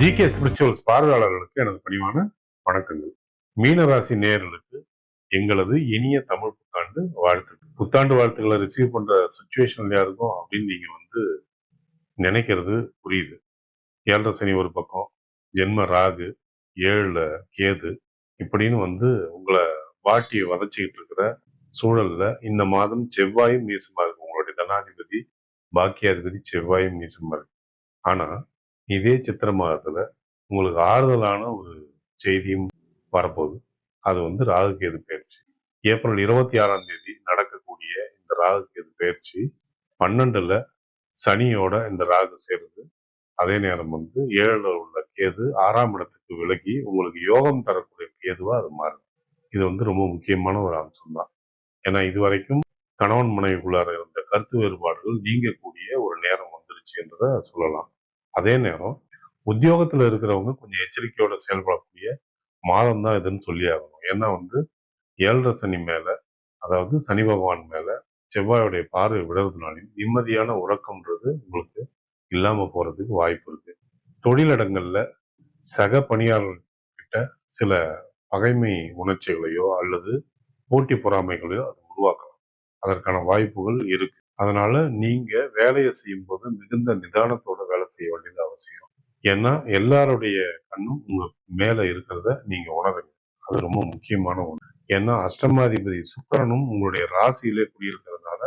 G K spirituals பார்வையாளர்களுக்கு எனது பணிவான வணக்கங்கள். மீனராசி நேர்களுக்கு எங்களது இனிய தமிழ் புத்தாண்டு வாழ்த்துக்கள். புத்தாண்டு வாழ்த்துக்களை ரிசீவ் பண்ற சுச்சுவேஷன்லயா இருக்கும் அப்படின்னு நீங்க வந்து நினைக்கிறது புரியுது. ஏழரை சனி ஒரு பக்கம் ஜென்ம ராகு ஏழுல கேது இப்படின்னு வந்து உங்களை வாட்டி வதச்சிக்கிட்டு இருக்கிற சூழல்ல இந்த மாதம் செவ்வாயும் மீசமா இருக்கும். உங்களுடைய தனாதிபதி பாக்கியாதிபதி செவ்வாயும் மீசமா இருக்கு ஆனா இதே சித்திர மாதத்துல உங்களுக்கு ஆறுதலான ஒரு செய்தியும் வரப்போகுது. அது வந்து ராகு கேது பயிற்சி. ஏப்ரல் இருபத்தி ஆறாம் தேதி நடக்கக்கூடிய இந்த ராகு கேது பயிற்சி பன்னெண்டுல சனியோட இந்த ராகு சேருது அதே நேரம் வந்து ஏழுல உள்ள கேது ஆறாம் இடத்துக்கு விலகி உங்களுக்கு யோகம் தரக்கூடிய கேதுவா அது மாறுது. இது வந்து ரொம்ப முக்கியமான ஒரு அம்சம் தான். ஏன்னா இது வரைக்கும் கணவன் மனைவிக்குள்ளார இருந்த கருத்து வேறுபாடுகள் நீங்கக்கூடிய ஒரு நேரம் வந்துருச்சுன்றத சொல்லலாம். அதே நேரம் உத்தியோகத்துல இருக்கிறவங்க கொஞ்சம் எச்சரிக்கையோட செயல்படக்கூடிய மாதம் தான் இதுன்னு சொல்லி ஆகணும். ஏன்னா வந்து ஏழரை சனி மேல அதாவது சனி பகவான் மேல செவ்வாயுடைய பார்வை விடுறதுனாலையும் நிம்மதியான உறக்கம்ன்றது உங்களுக்கு இல்லாமல் போறதுக்கு வாய்ப்பு இருக்கு. தொழிலிடங்களில் சக பணியாளர்கிட்ட சில பகைமை உணர்ச்சிகளையோ அல்லது போட்டி பொறாமைகளையோ அது உருவாக்கலாம். அதற்கான வாய்ப்புகள் இருக்கு. அதனால நீங்க வேலையை செய்யும் போது மிகுந்த நிதானத்தோட செய்ய வேண்டியது அவசியம் ஏன்னா எல்லாருடைய கண்ணும் உங்க மேல இருக்கிறத நீங்க உணருங்க. அது ரொம்ப முக்கியமான ஒன்று ஏன்னா அஷ்டமாதிபதி சுக்கரனும் உங்களுடைய ராசியிலே குடியிருக்கிறதுனால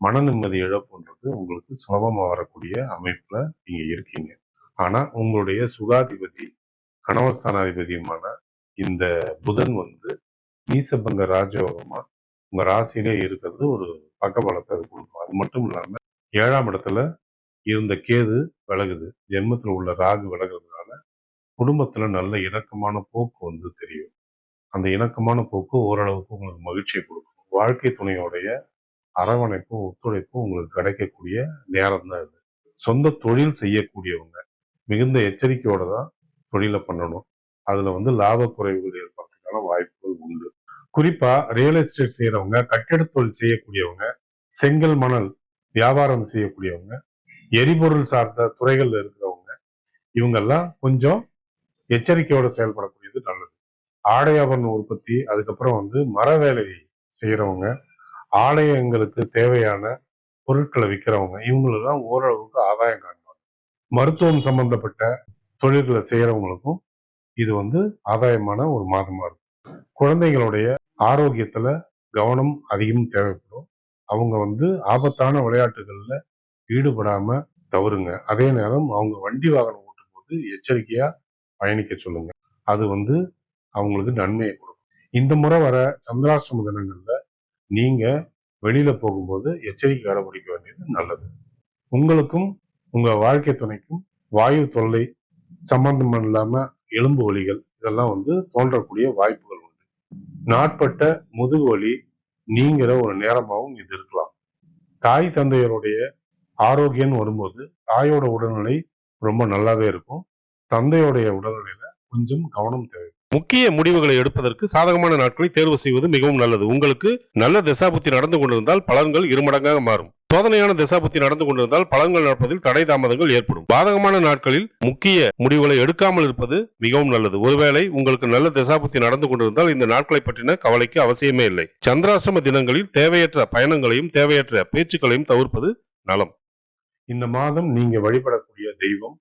மன நிம்மதி இழப்புன்றது உங்களுக்கு சுலபமாக வரக்கூடிய அமைப்புல நீங்க இருக்கீங்க. ஆனா உங்களுடைய சுகாதிபதி கணவஸ்தானாதிபதியுமான இந்த புதன் வந்து நீசபங்க ராஜயோகமா உங்க ராசியிலே இருக்கிறது ஒரு பக்கபலத்தை அது கொடுக்கும். அது மட்டும் இல்லாம ஏழாம் இடத்துல இருந்த கேது விலகுது. ஜென்மத்தில் உள்ள ராகு விலகுறதுனால குடும்பத்துல நல்ல இணக்கமான போக்கு வந்து தெரியும். அந்த இணக்கமான போக்கு ஓரளவுக்கு உங்களுக்கு மகிழ்ச்சியை கொடுக்கும். வாழ்க்கை துணையோடைய அரவணைப்பும் ஒத்துழைப்பும் உங்களுக்கு கிடைக்கக்கூடிய நேரம் தான் இது. சொந்த தொழில் செய்யக்கூடியவங்க மிகுந்த எச்சரிக்கையோட தான் தொழிலை பண்ணணும். அதுல வந்து லாப குறைவுகள் ஏற்படுறதுக்கான வாய்ப்புகள் உண்டு. குறிப்பா ரியல் எஸ்டேட் செய்யறவங்க கட்டிட தொழில் செய்யக்கூடியவங்க செங்கல் மணல் வியாபாரம் செய்யக்கூடியவங்க எரிபொருள் சார்ந்த துறைகள்ல இருக்கிறவங்க இவங்கெல்லாம் கொஞ்சம் எச்சரிக்கையோட செயல்படக்கூடியது நல்லது. ஆடை ஆபரண உற்பத்தி அதுக்கப்புறம் வந்து மர வேலை செய்யறவங்க ஆலயங்களுக்கு தேவையான பொருட்களை விற்கிறவங்க இவங்களெல்லாம் ஓரளவுக்கு ஆதாயம் காண்பாங்க. மருத்துவம் சம்பந்தப்பட்ட தொழில்களை செய்யறவங்களுக்கும் இது வந்து ஆதாயமான ஒரு மாதமா இருக்கும். குழந்தைகளுடைய ஆரோக்கியத்துல கவனம் அதிகம் தேவைப்படும். அவங்க வந்து ஆபத்தான விளையாட்டுகள்ல ஈடுபடாம தவறுங்க. அதே நேரம் அவங்க வண்டி வாகனம் ஓட்டும் போது எச்சரிக்கையா பயணிக்க சொல்லுங்க. அது வந்து அவங்களுக்கு நன்மையை கொடுக்கும். இந்த முறை வர சந்திராஷ்டம தினங்கள்ல நீங்க வெளியில போகும்போது எச்சரிக்கை கடைபிடிக்க வேண்டியது நல்லது. உங்களுக்கும் உங்க வாழ்க்கை துணைக்கும் வாயு தொல்லை சம்பந்தம் இல்லாம எலும்பு வலிகள் இதெல்லாம் வந்து தோன்றக்கூடிய வாய்ப்புகள் உண்டு. நாட்பட்ட முதுகு வலி நீங்கிற ஒரு நேரமாகவும் இது இருக்கலாம். தாய் தந்தையருடைய ஆரோக்கியம்னு வரும்போது தாயோட உடல்நிலை ரொம்ப நல்லாவே இருக்கும். தந்தையோடைய உடல்நிலையில கொஞ்சம் கவனம் தேவை. முக்கிய முடிவுகளை எடுப்பதற்கு சாதகமான நாட்களை தேர்வு செய்வது மிகவும் நல்லது. உங்களுக்கு நல்ல திசாபுத்தி நடந்து கொண்டிருந்தால் பலன்கள் இருமடங்காக மாறும். சோதனையான திசாபுத்தி நடந்து கொண்டிருந்தால் பலன்கள் நடப்பதில் தடை தாமதங்கள் ஏற்படும். பாதகமான நாட்களில் முக்கிய முடிவுகளை எடுக்காமல் இருப்பது மிகவும் நல்லது. ஒருவேளை உங்களுக்கு நல்ல திசாபுத்தி நடந்து கொண்டிருந்தால் இந்த நாட்களை பற்றின கவலைக்கு அவசியமே இல்லை. சந்திராஷ்டம தினங்களில் தேவையற்ற பயணங்களையும் தேவையற்ற பேச்சுக்களையும் தவிர்ப்பது நலம். இந்த மாதம் நீங்க வழிபடக்கூடிய தெய்வம்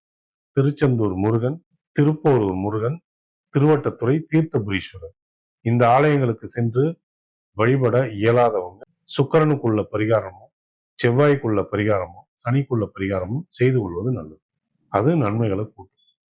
திருச்செந்தூர் முருகன் திருப்போரூர் முருகன் திருவட்டத்துறை தீர்த்தபுரீஸ்வரர். இந்த ஆலயங்களுக்கு சென்று வழிபட இயலாதவங்க சுக்கரனுக்குள்ள பரிகாரமும் செவ்வாய்க்குள்ள பரிகாரமும் சனிக்குள்ள பரிகாரமும் செய்து கொள்வது நல்லது. அது நன்மைகளை கூட்டும்.